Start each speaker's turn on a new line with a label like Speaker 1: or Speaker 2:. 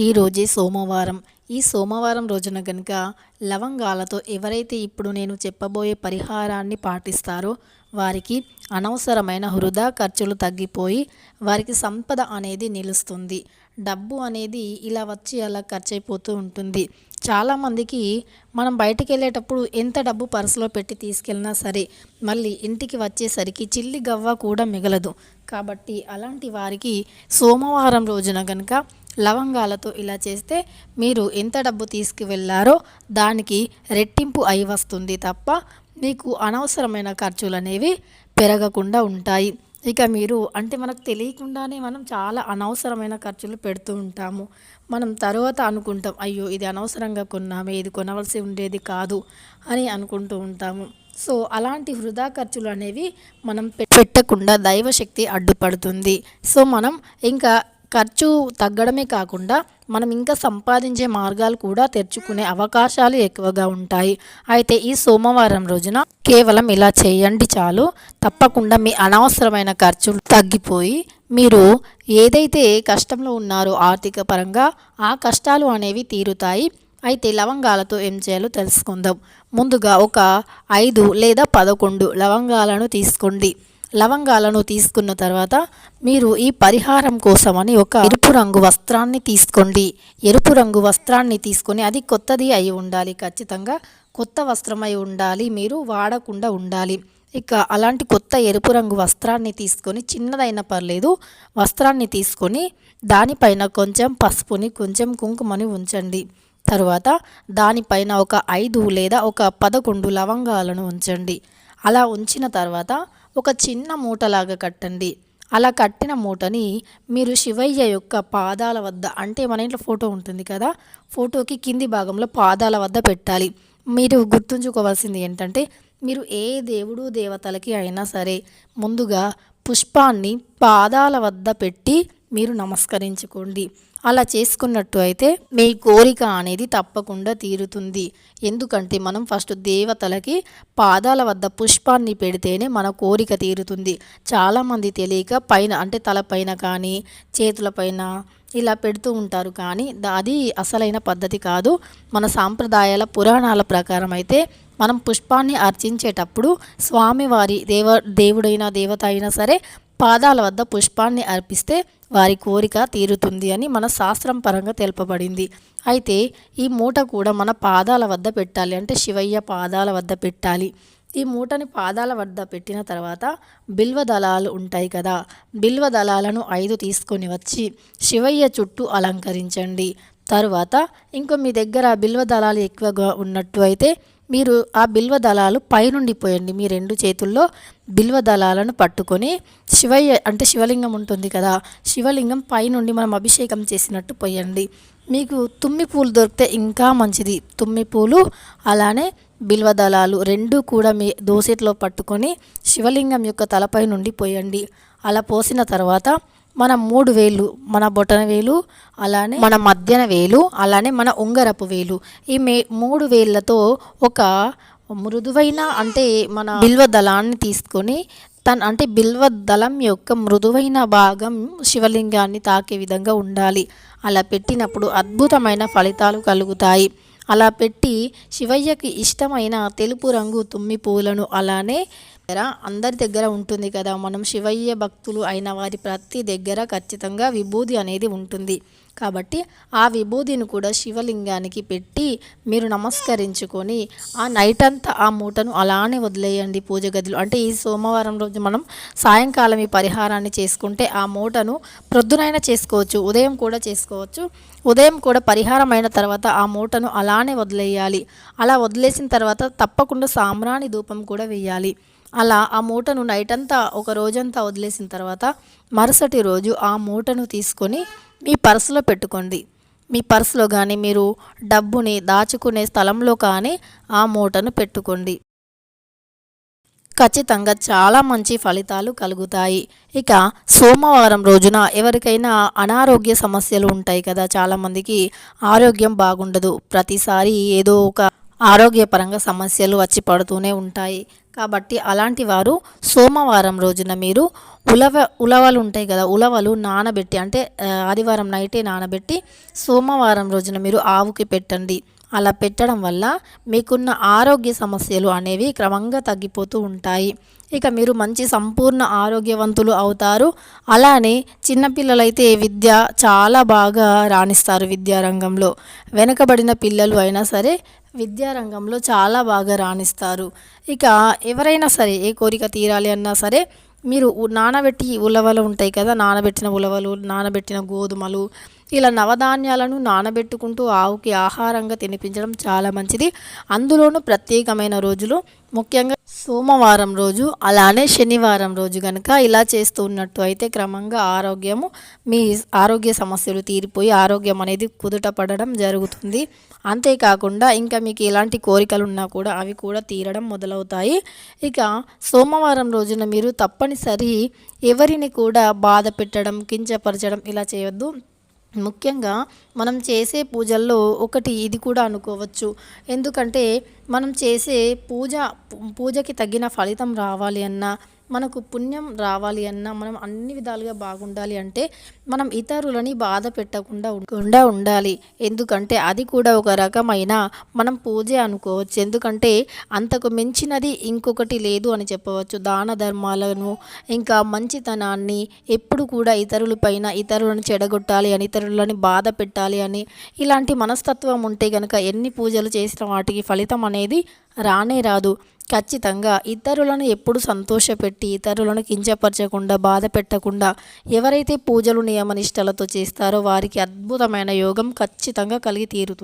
Speaker 1: ఈరోజే సోమవారం. ఈ సోమవారం రోజున కనుక లవంగాలతో ఎవరైతే ఇప్పుడు నేను చెప్పబోయే పరిహారాన్ని పాటిస్తారో వారికి అనవసరమైన వృధా ఖర్చులు తగ్గిపోయి వారికి సంపద అనేది నిలుస్తుంది. డబ్బు అనేది ఇలా వచ్చి అలా ఖర్చు అయిపోతూ ఉంటుంది చాలామందికి మనం బయటికి వెళ్ళేటప్పుడు ఎంత డబ్బు పర్సులో పెట్టి తీసుకెళ్ళినా సరే మళ్ళీ ఇంటికి వచ్చేసరికి చిల్లి గవ్వ కూడా మిగలదు. కాబట్టి అలాంటి వారికి సోమవారం రోజున కనుక లవంగాలతో ఇలా చేస్తే మీరు ఎంత డబ్బు తీసుకువెళ్ళారో దానికి రెట్టింపు అయి వస్తుంది తప్ప మీకు అనవసరమైన ఖర్చులు అనేవి పెరగకుండా ఉంటాయి. ఇక మీరు అంటే మనకు తెలియకుండానే మనం చాలా అనవసరమైన ఖర్చులు పెడుతూ ఉంటాము. మనం తర్వాత అనుకుంటాం అయ్యో ఇది అనవసరంగా కొన్నామే ఇది కొనవలసి ఉండేది కాదు అని అనుకుంటూ ఉంటాము. సో అలాంటి వృధా ఖర్చులు అనేవి మనం పెట్టకుండా దైవశక్తి అడ్డుపడుతుంది. సో మనం ఇంకా ఖర్చు తగ్గడమే కాకుండా మనం ఇంకా సంపాదించే మార్గాలు కూడా తెరుచుకునే అవకాశాలు ఎక్కువగా ఉంటాయి. అయితే ఈ సోమవారం రోజున కేవలం ఇలా చేయండి చాలు. తప్పకుండా మీ అనవసరమైన ఖర్చులు తగ్గిపోయి మీరు ఏదైతే కష్టంలో ఉన్నారో ఆర్థిక పరంగా ఆ కష్టాలు అనేవి తీరుతాయి. అయితే లవంగాలతో ఏం చేయాలో తెలుసుకుందాం. ముందుగా ఒక ఐదు లేదా పదకొండు లవంగాలను తీసుకోండి. లవంగాలను తీసుకున్న తర్వాత మీరు ఈ పరిహారం కోసమని ఒక ఎరుపు రంగు వస్త్రాన్ని తీసుకోండి. ఎరుపు రంగు వస్త్రాన్ని తీసుకొని అది కొత్తది అయి ఉండాలి. ఖచ్చితంగా కొత్త వస్త్రమై ఉండాలి. మీరు వాడకుండా ఉండాలి. ఇక అలాంటి కొత్త ఎరుపు రంగు వస్త్రాన్ని తీసుకొని చిన్నదైనా పర్లేదు. వస్త్రాన్ని తీసుకొని దానిపైన కొంచెం పసుపుని కొంచెం కుంకుమని ఉంచండి. తరువాత దానిపైన ఒక ఐదు లేదా ఒక పదకొండు లవంగాలను ఉంచండి. అలా ఉంచిన తర్వాత ఒక చిన్న మూటలాగా కట్టండి. అలా కట్టిన మూటని మీరు శివయ్య యొక్క పాదాల వద్ద అంటే మన ఇంట్లో ఫోటో ఉంటుంది కదా ఫోటోకి కింది భాగంలో పాదాల వద్ద పెట్టాలి. మీరు గుర్తుంచుకోవాల్సింది ఏంటంటే మీరు ఏ దేవుడు దేవతలకి అయినా సరే ముందుగా పుష్పాన్ని పాదాల వద్ద పెట్టి మీరు నమస్కరించుకోండి. అలా చేసుకున్నట్టు అయితే మీ కోరిక అనేది తప్పకుండా తీరుతుంది. ఎందుకంటే మనం ఫస్ట్ దేవతలకి పాదాల వద్ద పుష్పాన్ని పెడితేనే మన కోరిక తీరుతుంది. చాలామంది తెలియక పైన అంటే తలపైన కానీ చేతులపైన ఇలా పెడుతూ ఉంటారు. కానీ అది అసలైన పద్ధతి కాదు. మన సాంప్రదాయాల పురాణాల ప్రకారం అయితే మనం పుష్పాన్ని అర్చించేటప్పుడు స్వామివారి దేవ దేవుడైనా దేవత అయినా సరే పాదాల వద్ద పుష్పాన్ని అర్పిస్తే వారి కోరిక తీరుతుంది అని మన శాస్త్రం పరంగా తెలుపబడింది. అయితే ఈ మూట కూడా మన పాదాల వద్ద పెట్టాలి. అంటే శివయ్య పాదాల వద్ద పెట్టాలి. ఈ మూటని పాదాల వద్ద పెట్టిన తర్వాత బిల్వ దళాలు ఉంటాయి కదా బిల్వ దళాలను ఐదు తీసుకొని వచ్చి శివయ్య చుట్టూ అలంకరించండి. తరువాత ఇంకో మీ దగ్గర బిల్వ దళాలు ఎక్కువగా ఉన్నట్టు అయితే మీరు ఆ బిల్వ దళాలు పైనుండి పోయండి. మీ రెండు చేతుల్లో బిల్వ దళాలను పట్టుకొని శివయ్య అంటే శివలింగం ఉంటుంది కదా శివలింగం పైనుండి మనం అభిషేకం చేసినట్టు పోయండి. మీకు తుమ్మి పూలు దొరికితే ఇంకా మంచిది. తుమ్మి పూలు అలానే బిల్వ దళాలు రెండు కూడా మీ దోసెట్లో పట్టుకొని శివలింగం యొక్క తలపై నుండి పోయండి. అలా పోసిన తర్వాత మన మూడు వేలు మన బొటన వేలు అలానే మన మధ్యన వేలు అలానే మన ఉంగరపు వేలు. ఈ మే మూడు వేళ్ళతో ఒక మృదువైన అంటే మన బిల్వ దళాన్ని తీసుకొని తన అంటే బిల్వ దళం యొక్క మృదువైన భాగం శివలింగాన్ని తాకే విధంగా ఉండాలి. అలా పెట్టినప్పుడు అద్భుతమైన ఫలితాలు కలుగుతాయి. అలా పెట్టి శివయ్యకి ఇష్టమైన తెలుపు రంగు తుమ్మి పూలను అలానే అందరి దగ్గర ఉంటుంది కదా. మనం శివయ్య భక్తులు అయిన వారి ప్రతి దగ్గర ఖచ్చితంగా విభూది అనేది ఉంటుంది. కాబట్టి ఆ విభూదిని కూడా శివలింగానికి పెట్టి మీరు నమస్కరించుకొని ఆ నైట్ అంతా ఆ మూటను అలానే వదిలేయండి పూజ గదిలో. అంటే ఈ సోమవారం రోజు మనం సాయంకాలం ఈ పరిహారాన్ని చేసుకుంటే ఆ మూటను ప్రొద్దునైనా చేసుకోవచ్చు ఉదయం కూడా చేసుకోవచ్చు. ఉదయం కూడా పరిహారం అయిన తర్వాత ఆ మూటను అలానే వదిలేయాలి. అలా వదిలేసిన తర్వాత తప్పకుండా సాంబ్రాణి ధూపం కూడా వేయాలి. అలా ఆ మూటను నైట్ అంతా ఒక రోజంతా వదిలేసిన తర్వాత మరుసటి రోజు ఆ మూటను తీసుకొని మీ పర్సులో పెట్టుకోండి. మీ పర్సులో కానీ మీరు డబ్బుని దాచుకునే స్థలంలో కానీ ఆ మూటను పెట్టుకోండి. ఖచ్చితంగా చాలా మంచి ఫలితాలు కలుగుతాయి. ఇక సోమవారం రోజున ఎవరికైనా అనారోగ్య సమస్యలు ఉంటాయి కదా చాలామందికి ఆరోగ్యం బాగుండదు. ప్రతిసారి ఏదో ఒక ఆరోగ్యపరంగా సమస్యలు వచ్చి పడుతూనే ఉంటాయి. కాబట్టి అలాంటి వారు సోమవారం రోజున మీరు ఉలవ ఉలవలు ఉంటాయి కదా ఉలవలు నానబెట్టి అంటే ఆదివారం నైటే నానబెట్టి సోమవారం రోజున మీరు ఆవుకి పెట్టండి. అలా పెట్టడం వల్ల మీకున్న ఆరోగ్య సమస్యలు అనేవి క్రమంగా తగ్గిపోతూ ఉంటాయి. ఇక మీరు మంచి సంపూర్ణ ఆరోగ్యవంతులు అవుతారు. అలానే చిన్నపిల్లలైతే విద్య చాలా బాగా రాణిస్తారు విద్యారంగంలో. వెనకబడిన పిల్లలు అయినా సరే విద్యారంగంలో చాలా బాగా రాణిస్తారు. ఇక ఎవరైనా సరే ఏ కోరిక తీరాలి అన్నా సరే మీరు నానబెట్టి ఉలవలు ఉంటాయి కదా నానబెట్టిన ఉలవలు నానబెట్టిన గోధుమలు ఇలా నవధాన్యాలను నానబెట్టుకుంటూ ఆవుకి ఆహారంగా తినిపించడం చాలా మంచిది. అందులోనూ ప్రత్యేకమైన రోజులు ముఖ్యంగా సోమవారం రోజు అలానే శనివారం రోజు కనుక ఇలా చేస్తూ ఉన్నట్టు అయితే క్రమంగా ఆరోగ్యము మీ ఆరోగ్య సమస్యలు తీరిపోయి ఆరోగ్యం అనేది కుదుట పడడం జరుగుతుంది. అంతేకాకుండా ఇంకా మీకు ఎలాంటి కోరికలు ఉన్నా కూడా అవి కూడా తీరడం మొదలవుతాయి. ఇక సోమవారం రోజున మీరు తప్పనిసరి ఎవరిని కూడా బాధ పెట్టడం కించపరచడం ఇలా చేయొద్దు. ముఖ్యంగా మనం చేసే పూజల్లో ఒకటి ఇది కూడా అనుకోవచ్చు. ఎందుకంటే మనం చేసే పూజ పూజకి తగిన ఫలితం రావాలి అన్నా మనకు పుణ్యం రావాలి అన్నా మనం అన్ని విధాలుగా బాగుండాలి అంటే మనం ఇతరులని బాధ పెట్టకుండా ఉండకుండా ఉండాలి. ఎందుకంటే అది కూడా ఒక రకమైన మనం పూజ అనుకోవచ్చు. ఎందుకంటే అంతకు మించినది ఇంకొకటి లేదు అని చెప్పవచ్చు. దాన ధర్మాలను ఇంకా మంచితనాన్ని ఎప్పుడు కూడా ఇతరుల పైన ఇతరులను చెడగొట్టాలి అని ఇతరులని బాధ పెట్టాలి అని ఇలాంటి మనస్తత్వం ఉంటే కనుక ఎన్ని పూజలు చేసిన వాటికి ఫలితం అనేది రానే రాదు. ఖచ్చితంగా ఇతరులను ఎప్పుడు సంతోషపెట్టి ఇతరులను కించపరచకుండా బాధ పెట్టకుండా ఎవరైతే పూజలు నియమనిష్టలతో చేస్తారో వారికి అద్భుతమైన యోగం ఖచ్చితంగా కలిగి తీరుతుంది.